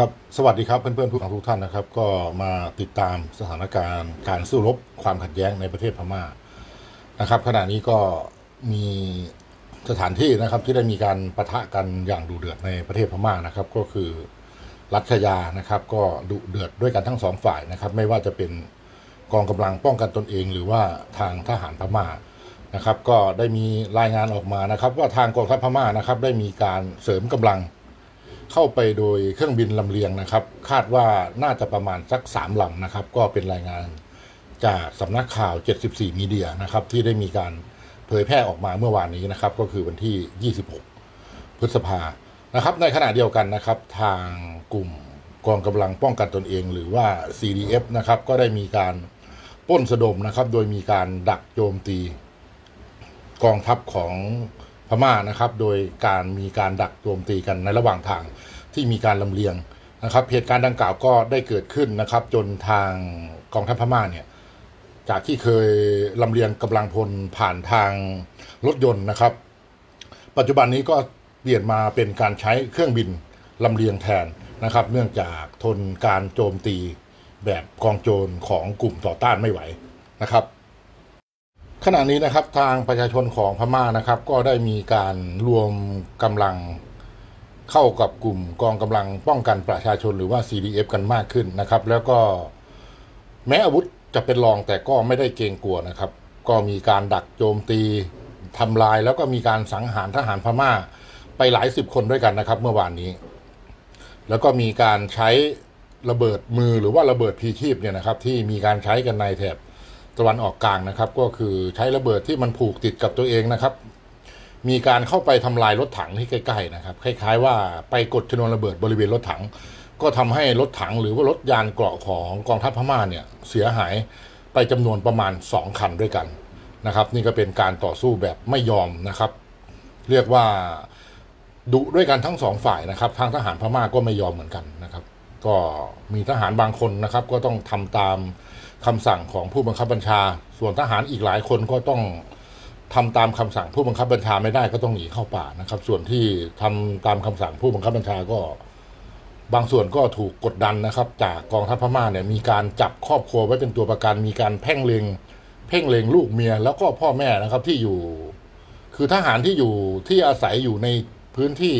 ครับ สวัสดีครับเพื่อนๆผู้ฟังทุกท่านนะครับ ก็มาติดตามสถานการณ์การสู้รบความขัดแย้งในประเทศพม่านะครับ ขณะนี้ก็มีสถานที่นะครับที่ได้มีการประทะกันอย่างดุเดือดในประเทศพม่านะครับ ก็คือรัชยานะครับ ก็ดุเดือดด้วยกันทั้งสองฝ่ายนะครับ ไม่ว่าจะเป็นกองกำลังป้องกันตนเอง หรือว่าทางทหารพม่านะครับ ก็ได้มีรายงานออกมานะครับ ว่าทางกองทัพพม่านะครับ ได้มีการเสริมกำลัง เข้าไปโดยเครื่องบินลำเลียงนะครับ คาดว่าน่าจะประมาณสักสามลำนะครับ ก็เป็นรายงานจากสำนักข่าว 74 มีเดียนะครับ ที่ได้มีการเผยแพร่ออกมาเมื่อวานนี้นะครับ ก็คือวันที่ 26 พฤษภานะครับ ในขณะเดียวกันนะครับ ทางกลุ่มกองกำลังป้องกันตนเอง หรือว่า CDF นะครับ ก็ได้มีการป้นสะดมนะครับ โดยมีการดักโจมตี กองทัพของ พม่านะครับ โดยการมีการดักโจมตีกันในระหว่างทางที่มีการลำเลียงนะครับเหตุการณ์ดังกล่าวก็ได้เกิดขึ้นนะครับ จนทางกองทัพพม่าเนี่ยจากที่เคยลำเลียงกำลังพลผ่านทางรถยนต์นะครับ ปัจจุบันนี้ก็เปลี่ยนมาเป็นการใช้เครื่องบินลำเลียงแทนนะครับ เนื่องจากทนการโจมตีแบบกองโจรของกลุ่มต่อต้านไม่ไหวนะครับ ขณะนี้นะครับทางประชาชนของพม่านะครับ ก็ได้มีการรวมกำลังเข้ากับกลุ่มกองกำลังป้องกันประชาชนหรือว่า CDF กันมากขึ้นนะครับ แล้วก็แม้อาวุธจะเป็นรองแต่ก็ไม่ได้เกรงกลัวนะครับ ก็มีการดักโจมตีทำลาย แล้วก็มีการสังหารทหารพม่าไปหลายสิบคนด้วยกันนะครับ เมื่อวานนี้ แล้วก็มีการใช้ระเบิดมือหรือว่าระเบิดพีชีพเนี่ยนะครับ ที่มีการใช้กันในแถบ ตะวันออกกลางนะครับ ก็คือใช้ระเบิดที่มันผูกติดกับตัวเองนะครับ มีการเข้าไปทำลายรถถังที่ใกล้ๆนะครับ คล้ายๆ ว่าไปกดชนวนระเบิดบริเวณรถถัง ก็ทำให้รถถังหรือว่ารถยานเกราะของกองทัพพม่าเนี่ยเสียหายไปจำนวนประมาณ 2 คันด้วยกันนะครับ นี่ก็เป็นการต่อสู้แบบไม่ยอมนะครับ เรียกว่าดุด้วยกันทั้งสองฝ่ายนะครับ ทางทหารพม่าก็ไม่ยอมเหมือนกันนะครับ ก็มีทหารบางคนนะครับ ก็ต้องทำตาม คำสั่งของผู้บังคับบัญชา ส่วนทหารอีกหลายคนก็ต้องทำตามคำสั่งผู้บังคับบัญชาไม่ได้ก็ต้องหนีเข้าป่านะครับ ส่วนที่ทำตามคำสั่งผู้บังคับบัญชาก็ บางส่วนก็ถูกกดดันนะครับ จากกองทัพพม่าเนี่ยมีการจับครอบครัวไว้เป็นตัวประกันมีการเพ่งเลงเพ่งเลงลูกเมียแล้วก็พ่อแม่นะครับที่อยู่ คือทหารที่อยู่ที่อาศัยอยู่ในพื้นที่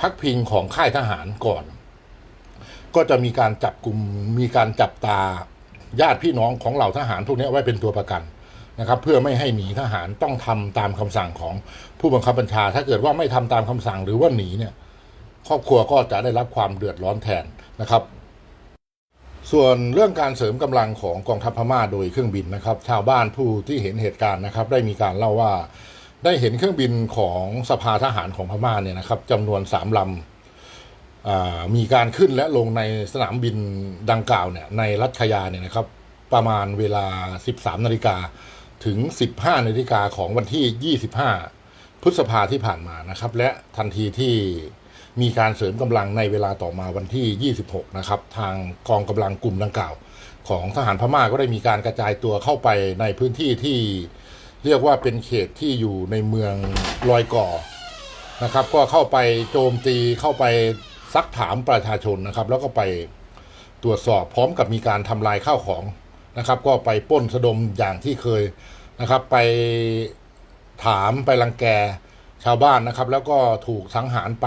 พักพิงของค่ายทหารก่อน ก็จะมีการจับกลุ่มมีการจับตา ญาติพี่น้องของเหล่าทหารพวกนี้ไว้เป็นตัวประกันนะครับ เพื่อไม่ให้หนีทหารต้องทำตามคำสั่งของผู้บังคับบัญชา ถ้าเกิดว่าไม่ทำตามคำสั่งหรือว่าหนีเนี่ยครอบครัวก็จะได้รับความเดือดร้อนแทนนะครับ ส่วนเรื่องการเสริมกำลังของกองทัพพม่าโดยเครื่องบินนะครับ ชาวบ้านผู้ที่เห็นเหตุการณ์นะครับ ได้มีการเล่าว่าได้เห็นเครื่องบินของสภาทหารของพม่าเนี่ยนะครับจำนวนสามลำ มีการขึ้นและลงในสนามบินดังกล่าวเนี่ยในรัชยาเนี่ยนะครับประมาณเวลา 13 นาฬิกาถึง 15 นาฬิกาของวันที่ 25 พฤษภาที่ผ่านมานะครับ และทันทีที่มีการเสริมกำลังในเวลาต่อมาวันที่ 26 นะครับ ทางกองกำลังกลุ่มดังกล่าว ของทหารพม่าก็ได้มีการกระจายตัวเข้าไปในพื้นที่ที่เรียกว่าเป็นเขตที่อยู่ในเมืองลอยก่อนะครับ ก็เข้าไปโจมตีเข้าไป ซักถามประชาชนนะครับ แล้วก็ไปตรวจสอบพร้อมกับมีการทำลายข้าวของนะครับ ก็ไปปล้นสะดมอย่างที่เคยนะครับ ไปถามไปรังแกชาวบ้านนะครับ แล้วก็ถูกสังหารไป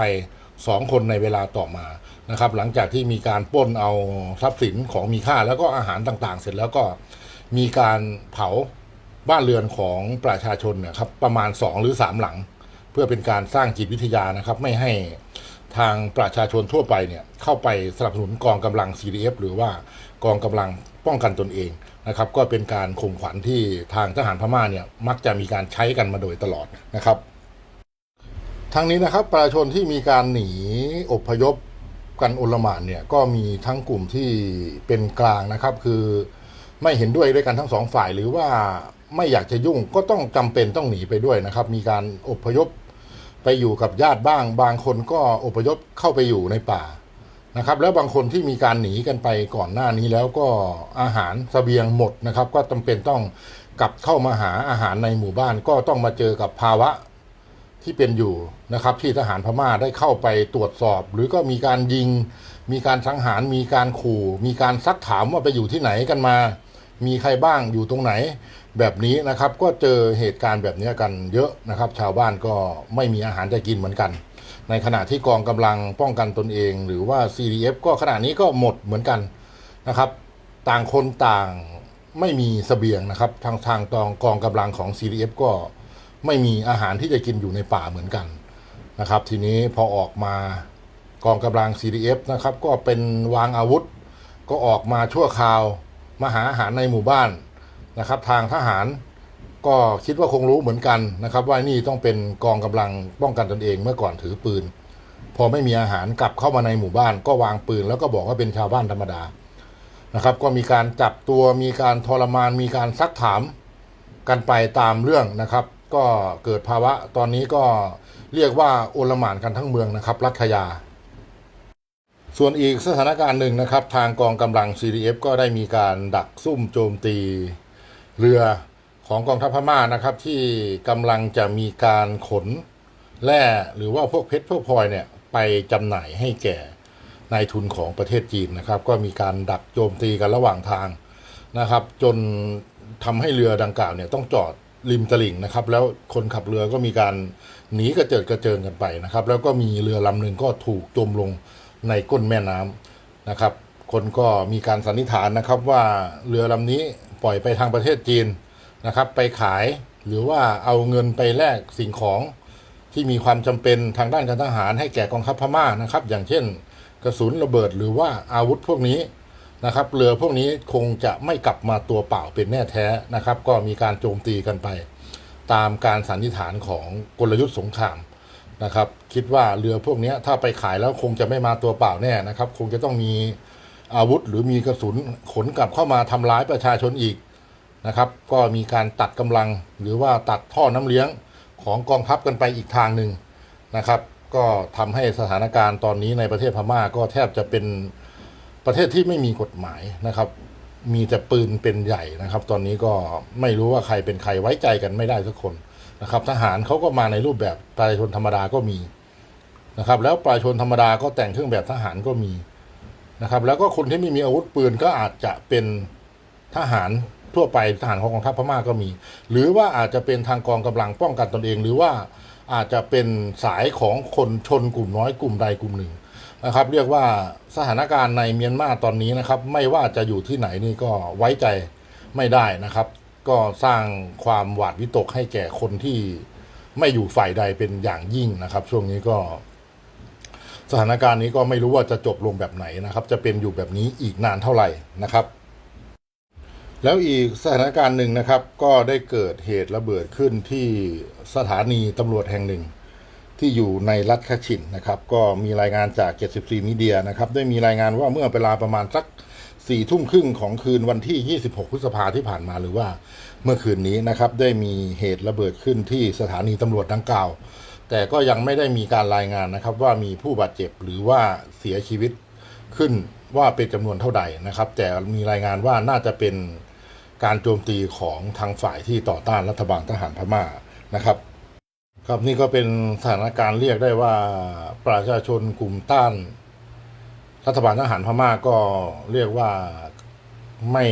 สองคนในเวลาต่อมานะครับ หลังจากที่มีการปล้นเอาทรัพย์สินของมีค่า แล้วก็อาหารต่างๆ เสร็จแล้วก็มีการเผาบ้านเรือนของประชาชนเนะครับประมาณสองหรือสามหลัง เพื่อเป็นการสร้างจิตวิทยานะครับ ไม่ให้ ทางประชาชนทั่วไปเนี่ยเข้าไปสนับสนุนกองกำลัง CDF หรือว่ากองกำลังป้องกันตนเองนะครับก็เป็นการข่มขวัญที่ทางทหารพม่าเนี่ยมักจะมีการใช้กันมาโดยตลอดนะครับทางนี้นะครับประชาชนที่มีการหนีอพยพกันโอลหมานเนี่ยก็มีทั้งกลุ่มที่เป็นกลางนะครับ คือไม่เห็นด้วยด้วยกันทั้งสองฝ่าย หรือว่าไม่อยากจะยุ่งก็ต้องจำเป็นต้องหนีไปด้วยนะครับ มีการอพยพ ไปอยู่กับญาติบ้าง บางคนก็อพยพเข้าไปอยู่ในป่านะครับ แล้วบางคนที่มีการหนีกันไปก่อนหน้านี้แล้วก็อาหารเสบียงหมดนะครับ ก็จำเป็นต้องกลับเข้ามาหาอาหารในหมู่บ้าน ก็ต้องมาเจอกับภาวะที่เป็นอยู่นะครับ ที่ทหารพม่าได้เข้าไปตรวจสอบ หรือก็มีการยิง มีการสังหารมีการขู่ มีการซักถามว่าไปอยู่ที่ไหนกันมา มีใครบ้างอยู่ตรงไหนแบบนี้นะครับ ก็เจอเหตุการณ์แบบนี้กันเยอะนะครับ ชาวบ้านก็ไม่มีอาหารจะกินเหมือนกัน ในขณะที่กองกำลังป้องกันตนเอง หรือว่า CDF ก็ขณะนี้ก็หมดเหมือนกันนะครับ ต่างคนต่างไม่มีเสบียงนะครับ ทางทางกองกองกำลังของ CDF ก็ไม่มีอาหารที่จะกินอยู่ในป่าเหมือนกันนะครับ ทีนี้พอออกมากองกำลัง CDF นะครับ ก็เป็นวางอาวุธ ก็ออกมาชั่วคราว มาหาอาหารในหมู่บ้านนะครับ ทางทหารก็คิดว่าคงรู้เหมือนกันนะครับ ว่านี่ต้องเป็นกองกำลังป้องกันตนเองเมื่อก่อนถือปืน พอไม่มีอาหารกลับเข้ามาในหมู่บ้าน ก็วางปืนแล้วก็บอกว่าเป็นชาวบ้านธรรมดานะครับ ก็มีการจับตัวมีการทรมาน มีการซักถามกันไปตามเรื่องนะครับ ก็เกิดภาวะตอนนี้ก็เรียกว่าโอลหมานกันทั้งเมืองนะครับ รัฐยา ส่วนอีกสถานการณ์หนึ่งนะครับ ทางกองกำลัง CDF ก็ได้มีการดักซุ่มโจมตีเรือของกองทัพพม่านะครับ ที่กำลังจะมีการขนแร่หรือว่าพวกเพชรพวกพลอยเนี่ยไปจำหน่ายให้แก่นายทุนของประเทศจีนนะครับ ก็มีการดักโจมตีกันระหว่างทางนะครับ จนทำให้เรือดังกล่าวเนี่ยต้องจอดริมตลิ่งนะครับ แล้วคนขับเรือก็มีการหนีกระเจิดกระเจิงกันไปนะครับ แล้วก็มีเรือลำหนึ่งก็ถูกจมลง ในก้นแม่น้ำนะครับ คนก็มีการสันนิษฐานนะครับว่าเรือลำนี้ปล่อยไปทางประเทศจีนนะครับ ไปขายหรือว่าเอาเงินไปแลกสิ่งของที่มีความจำเป็นทางด้านการทหารให้แก่กองทัพพม่านะครับ อย่างเช่น กระสุนระเบิดหรือว่าอาวุธพวกนี้นะครับ เรือพวกนี้คงจะไม่กลับมาตัวเปล่าเป็นแน่แท้นะครับ ก็มีการโจมตีกันไป ตามการสันนิษฐานของกลยุทธ์สงคราม นะครับ คิดว่าเรือพวกนี้ถ้าไปขายแล้วคงจะไม่มาตัวเปล่าแน่นะครับ คงจะต้องมีอาวุธหรือมีกระสุนขนกลับเข้ามาทำร้ายประชาชนอีกนะครับ ก็มีการตัดกำลังหรือว่าตัดท่อน้ำเลี้ยงของกองทัพกันไปอีกทางหนึ่งนะครับ ก็ทำให้สถานการณ์ตอนนี้ในประเทศพม่าก็แทบจะเป็นประเทศที่ไม่มีกฎหมายนะครับ มีแต่ปืนเป็นใหญ่นะครับ ตอนนี้ก็ไม่รู้ว่าใครเป็นใครไว้ใจกันไม่ได้สักคน นะครับทหารเขาก็มาในรูปแบบประชาชนธรรมดาก็มีนะครับ แล้วประชาชนธรรมดาก็แต่งเครื่องแบบทหารก็มีนะครับ แล้วก็คนที่ไม่มีอาวุธปืนก็อาจจะเป็นทหารทั่วไปทหารของกองทัพพม่าก็มี หรือว่าอาจจะเป็นทางกองกำลังป้องกันตนเอง หรือว่าอาจจะเป็นสายของคนชนกลุ่มน้อยกลุ่มใดกลุ่มหนึ่งนะครับ เรียกว่าสถานการณ์ในเมียนมาตอนนี้นะครับ ไม่ว่าจะอยู่ที่ไหนนี่ก็ไว้ใจไม่ได้นะครับ ก็สร้างความหวาดวิตกให้แก่คนที่ไม่อยู่ฝ่ายใดเป็นอย่างยิ่งนะครับ ช่วงนี้ก็ สถานการณ์นี้ก็ไม่รู้ว่าจะจบลงแบบไหนนะครับ จะเป็นอยู่แบบนี้อีกนานเท่าไหร่นะครับ แล้วอีกสถานการณ์หนึ่งนะครับ ก็ได้เกิดเหตุระเบิดขึ้นที่สถานีตำรวจแห่งหนึ่ง ที่อยู่ในรัฐคชินนะครับ ก็มีรายงานจาก 74มีเดียนะครับ ได้มีรายงานว่าเมื่อเวลาประมาณสัก สี่ทุ่มครึ่งของคืนวันที่ 26 พฤษภาที่ผ่านมาหรือว่าเมื่อคืนนี้นะครับ ได้มีเหตุระเบิดขึ้นที่สถานีตำรวจดังกล่าว แต่ก็ยังไม่ได้มีการรายงานนะครับ ว่ามีผู้บาดเจ็บหรือว่าเสียชีวิตขึ้นว่าเป็นจำนวนเท่าใดนะครับ แต่มีรายงานว่าน่าจะเป็นการโจมตีของทางฝ่ายที่ต่อต้านรัฐบาลทหารพม่านะครับ ครับนี่ก็เป็นสถานการณ์เรียกได้ว่าประชาชนกลุ่มต้าน รัฐบาลทหารพม่าก็เรียกว่าไม่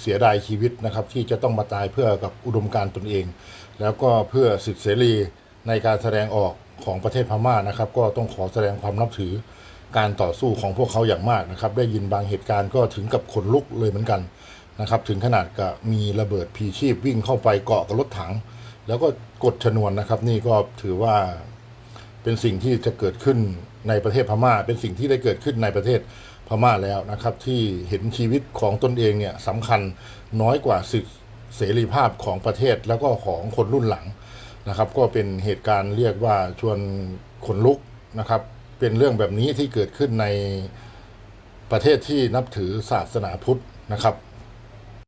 เสียดายชีวิตนะครับ ที่จะต้องมาตายเพื่อกับอุดมการณ์ตนเอง แล้วก็เพื่อสิทธิเสรีในการแสดงออกของประเทศพม่านะครับ ก็ต้องขอแสดงความนับถือการต่อสู้ของพวกเขาอย่างมากนะครับ ได้ยินบางเหตุการณ์ก็ถึงกับขนลุกเลยเหมือนกันนะครับ ถึงขนาดกับมีระเบิดพีชีพวิ่งเข้าไปเกาะกับรถถัง แล้วก็กดชนวนนะครับ นี่ก็ถือว่าเป็นสิ่งที่จะเกิดขึ้น ในประเทศพม่า เป็นสิ่งที่ได้เกิดขึ้นในประเทศพม่าแล้วนะครับ ที่เห็นชีวิตของตนเองเนี่ยสำคัญน้อยกว่าสิทธิเสรีภาพของประเทศแล้วก็ของคนรุ่นหลังนะครับ ก็เป็นเหตุการณ์เรียกว่าชวนขนลุกนะครับ เป็นเรื่องแบบนี้ที่เกิดขึ้นในประเทศที่นับถือศาสนาพุทธนะครับ